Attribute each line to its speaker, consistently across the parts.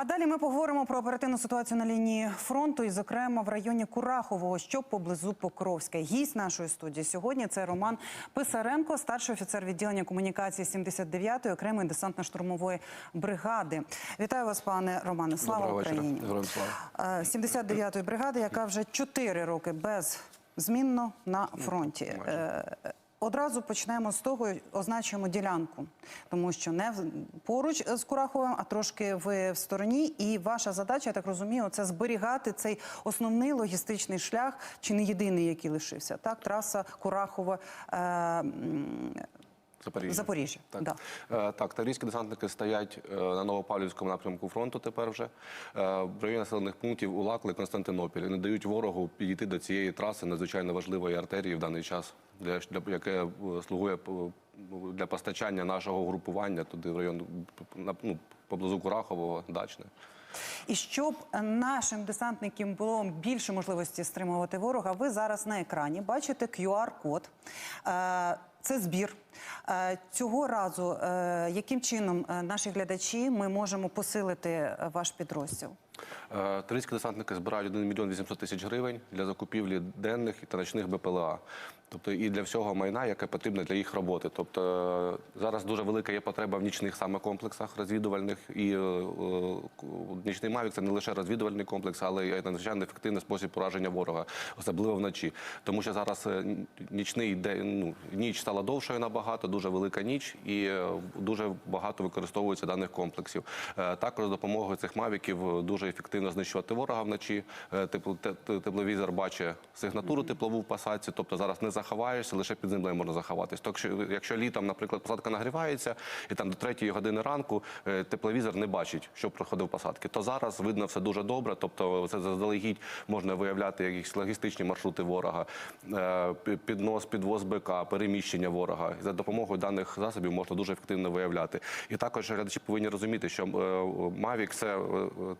Speaker 1: А далі ми поговоримо про оперативну ситуацію на лінії фронту, і, зокрема, в районі Курахового, що поблизу Покровська. Гість нашої студії сьогодні це Роман Писаренко, старший офіцер відділення комунікації 79-ї окремої десантно-штурмової бригади. Вітаю вас, пане Романе. Слава
Speaker 2: Доброго.
Speaker 1: Україні!
Speaker 2: Героям слава.
Speaker 1: Е, 79-ї бригади, яка вже 4 роки беззмінно на фронті.
Speaker 2: Майже.
Speaker 1: Е, Одразу почнемо з того, означуємо ділянку, тому що не поруч з Кураховим, а трошки ви в стороні. І ваша задача, я так розумію, це зберігати цей основний логістичний шлях, чи не єдиний, який лишився. Так, траса Курахова. Е,
Speaker 2: Запоріжжя.
Speaker 1: Запоріжжя,
Speaker 2: Так.
Speaker 1: да.
Speaker 2: Е, так, таврійські десантники стоять е, на Новопавлівському напрямку фронту тепер вже. Е, в районі населених пунктів Улакли, Константинопіль. Не дають ворогу підійти до цієї траси надзвичайно важливої артерії в даний час, для, для яке е, слугує е, для постачання нашого групування туди в район ну, поблизу Курахового, Дачне.
Speaker 1: І щоб нашим десантникам було більше можливості стримувати ворога, ви зараз на екрані бачите QR-код. Це збір. Е, Цього разу, е, яким чином е, наші глядачі ми можемо посилити ваш підрозділ?
Speaker 2: Е, Турецькі десантники збирають 1 мільйон 800 тисяч гривень для закупівлі денних та ночних БПЛА. Тобто і для всього майна, яке потрібно для їх роботи. Тобто е, зараз дуже велика є потреба в нічних саме комплексах розвідувальних. І е, нічний Мавік це не лише розвідувальний комплекс, але й надзвичайно ефективний спосіб пораження ворога, особливо вночі. Тому що зараз нічний день, ну, ніч стала довшою набагато, дуже велика ніч, і дуже багато використовується даних комплексів. Також з допомогою цих мавіків дуже ефективно знищувати ворога вночі. Е, тепло- те- те- Тепловізор бачить сигнатуру теплову в посадці, тобто зараз не заховаєшся, лише під землею можна заховатись. Так що, якщо літом, наприклад, посадка нагрівається, і там до третьої години ранку е, тепловізор не бачить, що проходив посадки, то зараз видно все дуже добре. Тобто, це заздалегідь можна виявляти якісь логістичні маршрути ворога, е, піднос, підвоз БК, переміщення ворога. За допомогою даних засобів можна дуже ефективно виявляти. І також глядачі повинні розуміти, що Mavic – це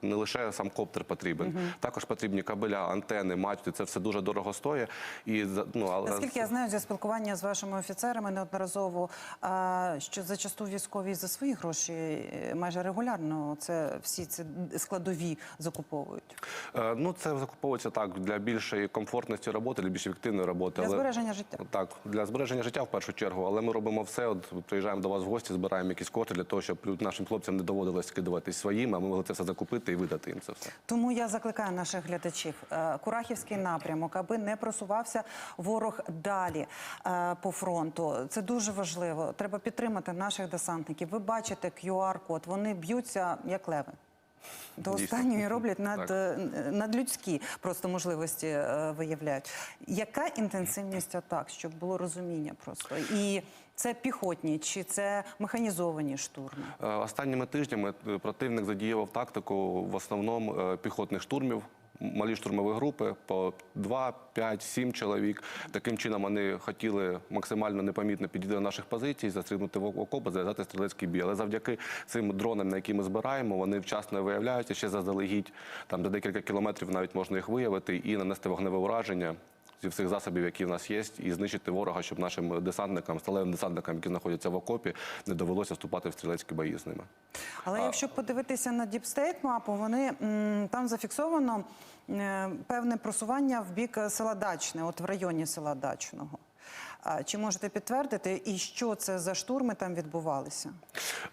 Speaker 2: не лише сам коптер потрібен, також потрібні кабеля, антени, мачти. Це все дуже дорого стоїть. І ну але
Speaker 1: Наскільки я знаю, зі спілкування з вашими офіцерами неодноразово, а, що зачасту військові за свої гроші е, майже регулярно це всі ці складові закуповують
Speaker 2: Е, Ну, це закуповується так для більшої комфортності роботи, для більш ефективної роботи.
Speaker 1: для збереження життя.
Speaker 2: Так, для збереження життя в першу чергу, але ми робимо все. От приїжджаємо до вас в гості, збираємо якісь кошти для того, щоб нашим хлопцям не доводилось скидуватись своїм, а ми могли це все закупити і видати їм це все.
Speaker 1: Тому я закликаю наших глядачів е, Курахівський напрямок, аби не просувався ворог далі е, по фронту. Це дуже важливо. Треба підтримати наших десантників. Ви бачите QR-код, вони б'ються як леви. До останньої роблять над, е, надлюдські просто можливості е, виявляють. Яка інтенсивність атак, щоб було розуміння просто? І це піхотні чи це механізовані штурми?
Speaker 2: Е, Останніми тижнями противник задіював тактику в основному піхотних штурмів. Малі штурмові групи по 2, 5, 7 чоловік. Таким чином вони хотіли максимально непомітно підійти до наших позицій, застрибнути в окопи, зав'язати стрілецький бій. Але завдяки цим дронам, на які ми збираємо, вони вчасно виявляються ще заздалегідь. Там до декілька кілометрів навіть можна їх виявити і нанести вогневе ураження зі всіх засобів, які в нас є, і знищити ворога, щоб нашим десантникам, сталевим десантникам, які знаходяться в окопі, не довелося вступати в стрілецькі бої з ними.
Speaker 1: Але якщо подивитися на діпстейт мапу, вони там зафіксовано е, певне просування в бік села Дачне, от в районі села Дачного. Чи можете підтвердити, і що це за штурми там відбувалися?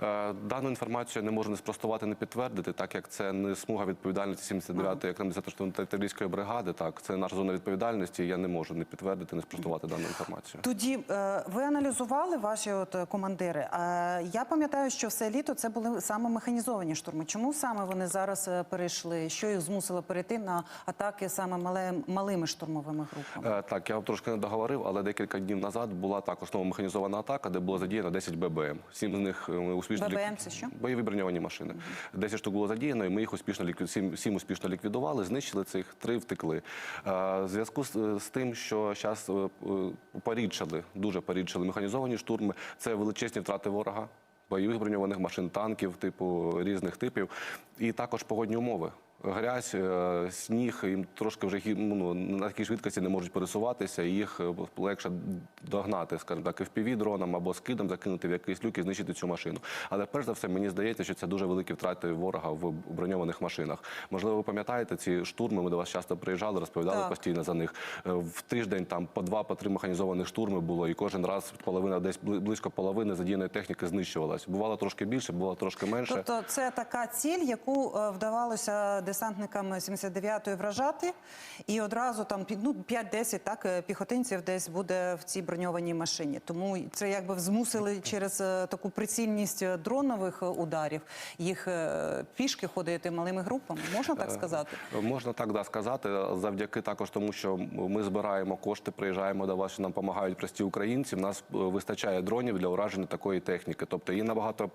Speaker 2: Е, Дану інформацію я не можу не спростувати, не підтвердити, так як це не смуга відповідальності 79-ї окремої десантно артилерійської бригади. Так, це наша зона відповідальності. Я не можу не підтвердити, не спростувати дану інформацію.
Speaker 1: Тоді е, ви аналізували ваші от е, командири. Я пам'ятаю, що все літо це були саме механізовані штурми. Чому саме вони зараз перейшли? Що їх змусило перейти на атаки саме малими штурмовими групами?
Speaker 2: Так, я вам трошки не договорив, але декілька днів назад була також нова механізована атака, де було задіяно 10 ББМ. Сім з них е, успішно
Speaker 1: ББМ це що?
Speaker 2: бойові броньовані машини. 10 штук було задіяно, і ми їх успішно ліквід... сім, сім успішно ліквідували, знищили цих, три втекли. Е, В зв'язку з, з тим, що зараз порідшали, дуже порідшали механізовані штурми, це величезні втрати ворога. Бойових броньованих машин, танків, типу різних типів, і також погодні умови. Грязь, е, сніг, їм трошки вже ну, на такій швидкості не можуть пересуватися, і їх е, легше догнати, скажімо так, fpv дроном або скидом закинути в якийсь люк і знищити цю машину. Але перш за все, мені здається, що це дуже великі втрати ворога в броньованих машинах. Можливо, ви пам'ятаєте ці штурми? Ми до вас часто приїжджали, розповідали
Speaker 1: Так.
Speaker 2: постійно за них. Е, В тиждень там по два, по три механізованих штурми було, і кожен раз половина, десь близько половини задіяної техніки знищувалась. Бувало трошки більше, бувало трошки менше.
Speaker 1: Тобто це така ціль, яку вдавалося десантникам 79-ї вражати, і одразу там ну, 5-10 так, е, піхотинців десь буде в цій броньованій машині. Тому це якби змусили через е, таку прицільність е, дронових ударів їх пішки ходити малими групами. Можна так сказати?
Speaker 2: Можна так да, сказати, завдяки також тому, що ми збираємо кошти, приїжджаємо до вас, що нам допомагають прості українці. В нас вистачає дронів для ураження такої техніки. Тобто її набагато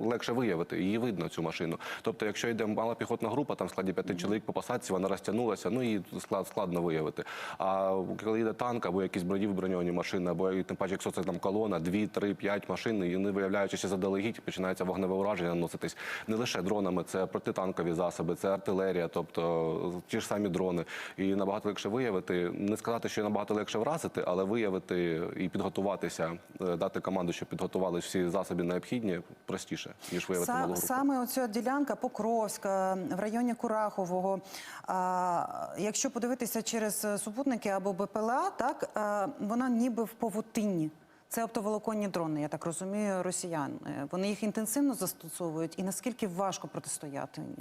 Speaker 2: легше виявити, її видно цю машину. Тобто, якщо йде мала піхотна група, там в складі п'яти чоловік по посадці, вона розтягнулася, ну і склад складно виявити. А коли йде танк або якісь бронів броньовані машини, або тим паче, якщо це там колона, дві, три, п'ять машин, і вони виявляючися заздалегідь, починається вогневе ураження наноситись не лише дронами, це протитанкові засоби, це артилерія, тобто ті ж самі дрони. І набагато легше виявити. Не сказати, що набагато легше вразити, але виявити і підготуватися, е, дати команду, щоб підготували всі засоби необхідні, простіше ніж виявити малу групу.
Speaker 1: саме оця ділянка Покровська в районі Курахового. А, якщо подивитися через е, супутники або БПЛА, так вона ніби в повутинні. Це оптоволоконні дрони, я так розумію, росіян. Е, Вони їх інтенсивно застосовують, і наскільки важко протистояти їм?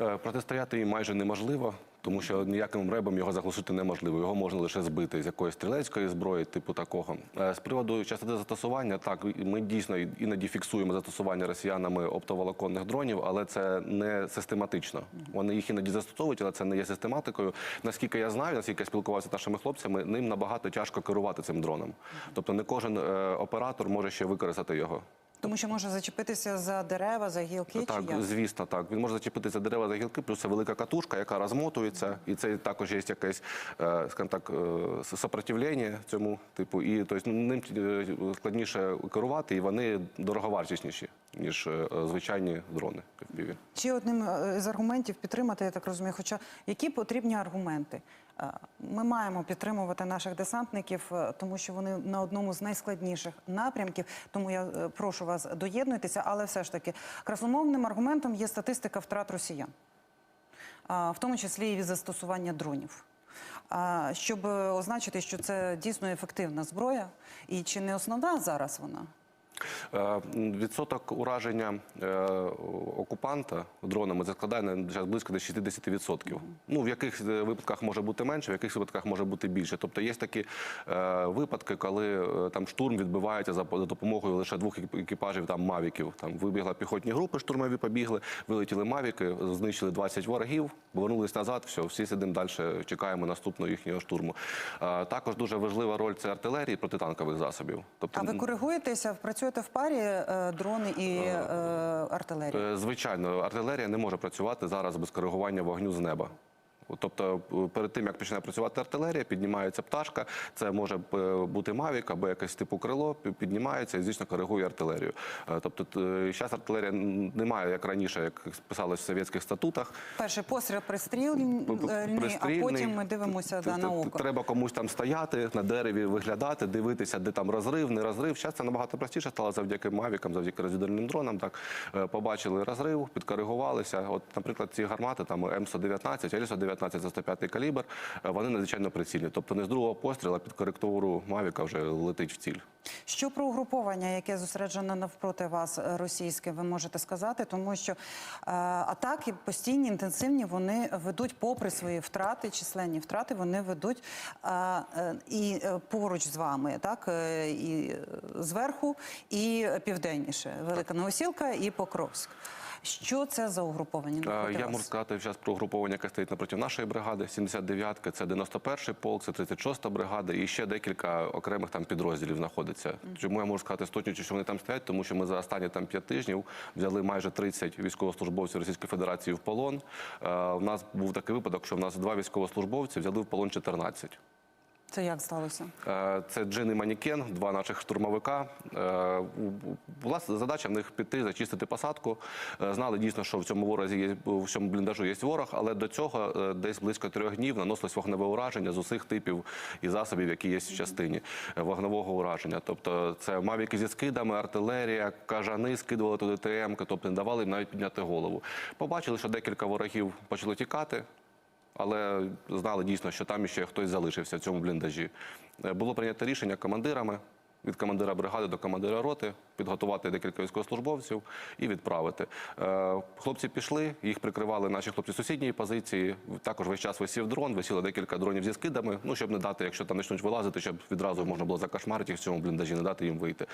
Speaker 2: Е, Протистояти їм майже неможливо, тому що ніяким ребом його заглушити неможливо. Його можна лише збити з якоїсь стрілецької зброї, типу такого. Е, З приводу частоти застосування, так ми дійсно іноді фіксуємо застосування росіянами оптоволоконних дронів, але це не систематично. Вони їх іноді застосовують, але це не є систематикою. Наскільки я знаю, наскільки я спілкувався з нашими хлопцями, ним набагато тяжко керувати цим дроном. Тобто не кожен е, оператор може ще використати його.
Speaker 1: Тому що може зачепитися за дерева, за гілки
Speaker 2: Так,
Speaker 1: чи як?
Speaker 2: звісно, так. Він може зачепитися за дерева за гілки, плюс це велика катушка, яка розмотується, і це також є якесь, е, скажімо так, е, сопротивлення цьому типу. І тобто, ним е, складніше керувати, і вони дороговартісніші, ніж е, звичайні дрони FPV.
Speaker 1: Ще одним е, з аргументів підтримати, я так розумію, хоча які потрібні аргументи? Е, Ми маємо підтримувати наших десантників, тому що вони на одному з найскладніших напрямків. Тому я прошу вас доєднуйтеся, але все ж таки красномовним аргументом є статистика втрат росіян, в тому числі і від застосування дронів. Щоб означити, що це дійсно ефективна зброя, і чи не основна зараз вона?
Speaker 2: Е, Відсоток ураження е, окупанта дронами це складає на- близько до 60%. Ну, в яких е, випадках може бути менше, в яких випадках може бути більше. Тобто є такі випадки, коли там штурм відбувається за, допомогою лише двох екіпажів там мавіків. Там вибігла піхотні групи, штурмові побігли, вилетіли мавіки, знищили 20 ворогів, повернулись назад. Все, всі сидимо далі, чекаємо наступного їхнього штурму. Також дуже важлива роль це артилерії протитанкових засобів. Тобто
Speaker 1: А ви коригуєтеся, працюєте в парі е, дрони і е, артилерія?
Speaker 2: Е, Звичайно, артилерія не може працювати зараз без коригування вогню з неба. Тобто, е, перед тим як починає працювати артилерія, піднімається пташка. Це може е, бути мавік або якесь типу крило, піднімається і звісно коригує артилерію. Е, Тобто, зараз артилерія немає як раніше, як писалось в совєтських статутах.
Speaker 1: Перший постріл пристрільний, а потім ми дивимося да, на око.
Speaker 2: Треба комусь там стояти на дереві, виглядати, дивитися, де там розрив, не розрив. Зараз це набагато простіше стало завдяки мавікам, завдяки розвідувальним дронам. Так побачили розрив, підкоригувалися. От, наприклад, ці гармати там М119, Л119 за 105 калібр. е, Вони надзвичайно прицільні. Тобто не з другого постріла під коректуру мавіка вже летить в ціль.
Speaker 1: Що про угруповання, яке зосереджено навпроти вас е, російське, ви можете сказати, тому що е, атаки постійні, інтенсивні, вони ведуть, попри свої втрати, численні втрати, вони ведуть е, е, і е, поруч з вами, так е, і зверху, і південніше. Велика Новосілка і Покровськ. Що це за угруповання?
Speaker 2: Е, Я можу сказати зараз про угруповання, яке стоїть напроти нашої бригади. 79-ка, це 91-й полк, це 36-та бригада і ще декілька окремих там підрозділів знаходиться. Чому я можу сказати точністю, що вони там стоять? Тому що ми за останні там 5 тижнів взяли майже 30 військовослужбовців Російської Федерації в полон. Е, У нас був такий випадок, що в нас два військовослужбовці взяли в полон 14.
Speaker 1: Це як сталося?
Speaker 2: Е, Це Джин і Манікен, два наших штурмовика. Е, Була задача в них піти, зачистити посадку. Е, Знали дійсно, що в цьому ворозі є в цьому бліндажу є ворог, але до цього десь близько трьох днів наносилось вогневе ураження з усіх типів і засобів, які є в частині вогневого ураження. Тобто це мавіки зі скидами, артилерія, кажани скидували туди ТМ, тобто не давали їм навіть підняти голову. Побачили, що декілька ворогів почали тікати але знали дійсно, що там ще хтось залишився в цьому бліндажі. Е, Було прийнято рішення командирами від командира бригади до командира роти підготувати декілька військовослужбовців і відправити. Е, Хлопці пішли, їх прикривали наші хлопці сусідньої позиції. Також весь час висів дрон, висіло декілька дронів зі скидами. Ну щоб не дати, якщо там почнуть вилазити, щоб відразу можна було закашмарити їх в цьому бліндажі, не дати їм вийти.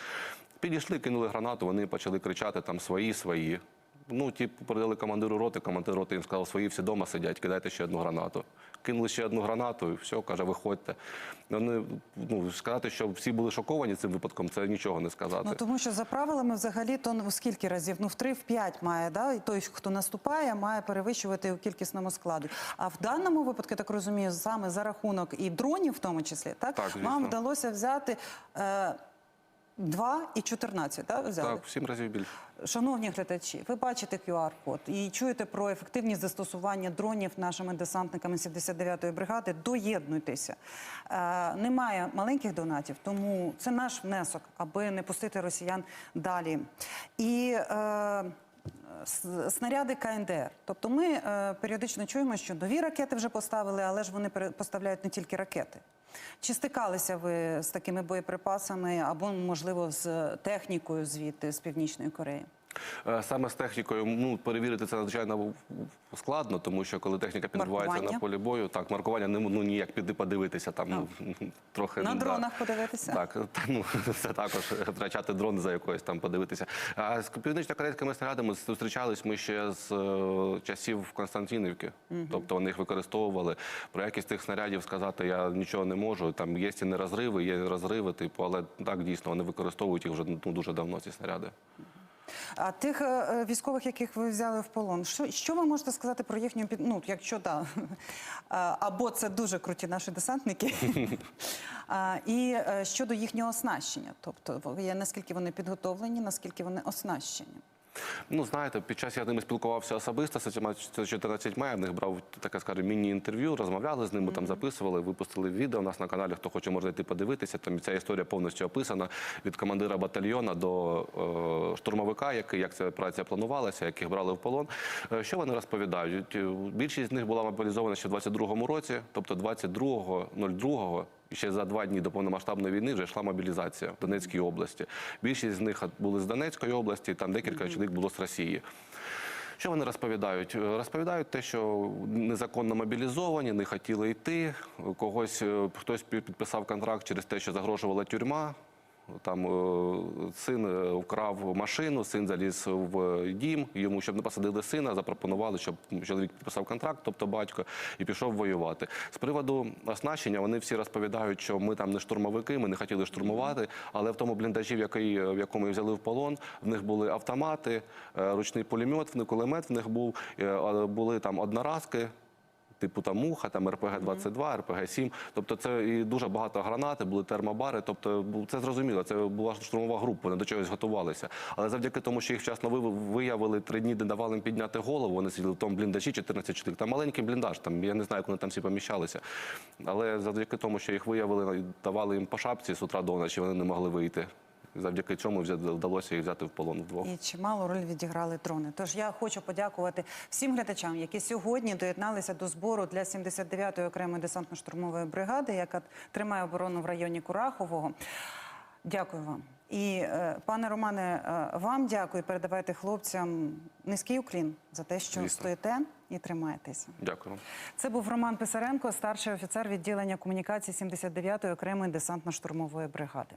Speaker 2: Підійшли, кинули гранату, вони почали кричати там свої, свої. Ну, ті передали командиру роти, командир роти їм сказав, свої всі вдома сидять, кидайте ще одну гранату. Кинули ще одну гранату, і все, каже, виходьте. Вони, ну, сказати, що всі були шоковані цим випадком, це нічого не сказати.
Speaker 1: Ну тому що за правилами взагалі то ну, скільки разів? Ну в три, в п'ять має, да? І той, хто наступає, має перевищувати у кількісному складі. А в даному випадку, я так розумію, саме за рахунок і дронів, в тому числі, так,
Speaker 2: Так,
Speaker 1: вам вдалося взяти. Е, 2 і 14, так, взяли?
Speaker 2: Так, в сім разів більше.
Speaker 1: Шановні глядачі, ви бачите QR-код і чуєте про ефективність застосування дронів нашими десантниками 79-ї бригади. Доєднуйтеся. Е, немає маленьких донатів, тому це наш внесок, аби не пустити росіян далі. І е, снаряди КНДР. Тобто ми е, періодично чуємо, що нові ракети вже поставили, але ж вони поставляють не тільки ракети. Чи стикалися ви з такими боєприпасами або, можливо, з технікою звідти з Північної Кореї?
Speaker 2: Е, Саме з технікою ну, перевірити це надзвичайно складно, тому що коли техніка підбувається на полі бою, так, маркування не ну, ніяк піти подивитися там ну, трохи.
Speaker 1: На
Speaker 2: да.
Speaker 1: дронах подивитися?
Speaker 2: Так, та, ну, це також втрачати дрон за якоюсь там подивитися. А з північно-корейськими снарядами зустрічались ми ще з е, часів Константинівки. Тобто вони їх використовували. Про якість тих снарядів сказати я нічого не можу. Там є ці нерозриви, є розриви, типу, але так дійсно вони використовують їх вже ну, дуже давно, ці снаряди.
Speaker 1: А тих е, е, військових, яких ви взяли в полон, що, що ви можете сказати про їхню під... ну, якщо да, або це дуже круті наші десантники, і е, щодо їхнього оснащення, тобто наскільки вони підготовлені, наскільки вони оснащені.
Speaker 2: Ну, знаєте, під час я з ними спілкувався особисто з цими 14 я в них брав таке, скажімо, міні-інтерв'ю, розмовляли з ними, там записували, випустили відео. У нас на каналі, хто хоче, може йти подивитися. Там ця історія повністю описана від командира батальйона до е, штурмовика, який, як ця операція планувалася, яких брали в полон. Е, що вони розповідають? Е, Більшість з них була мобілізована ще в 22-му році, тобто 22.02 і ще за два дні до повномасштабної війни вже йшла мобілізація в Донецькій області. Більшість з них були з Донецької області, там декілька чоловік було з Росії. Що вони розповідають? Розповідають те, що незаконно мобілізовані, не хотіли йти. Когось е, хтось підписав контракт через те, що загрожувала тюрма. Там е, син е, вкрав машину, син заліз в дім. Йому, щоб не посадили сина, запропонували, щоб чоловік підписав контракт, тобто батько, і пішов воювати. З приводу оснащення вони всі розповідають, що ми там не штурмовики, ми не хотіли штурмувати, але в тому бліндажі, в, в якому взяли в полон, в них були автомати, е, ручний пулемет, в них кулемет в них був, е, були там одноразки. Типу там муха, там РПГ-22, РПГ-7. Тобто це і дуже багато гранати, були термобари. Тобто це зрозуміло, це була штурмова група, вони до чогось готувалися. Але завдяки тому, що їх вчасно виявили, три дні не давали їм підняти голову, вони сиділи в тому бліндажі 14 чоловік. Там маленький бліндаж, там я не знаю, як вони там всі поміщалися. Але завдяки тому, що їх виявили, давали їм по шапці з утра до ночі, вони не могли вийти. Завдяки цьому вдалося їх взяти в полон вдвох.
Speaker 1: І чималу роль відіграли дрони. Тож я хочу подякувати всім глядачам, які сьогодні доєдналися до збору для 79-ї окремої десантно-штурмової бригади, яка тримає оборону в районі Курахового. Дякую вам. І е, пане Романе, е, вам дякую. Передавайте хлопцям низький уклін за те, що
Speaker 2: Звісно.
Speaker 1: стоїте і тримаєтеся.
Speaker 2: Дякую.
Speaker 1: Це був Роман Писаренко, старший офіцер відділення комунікації 79-ї окремої десантно-штурмової бригади.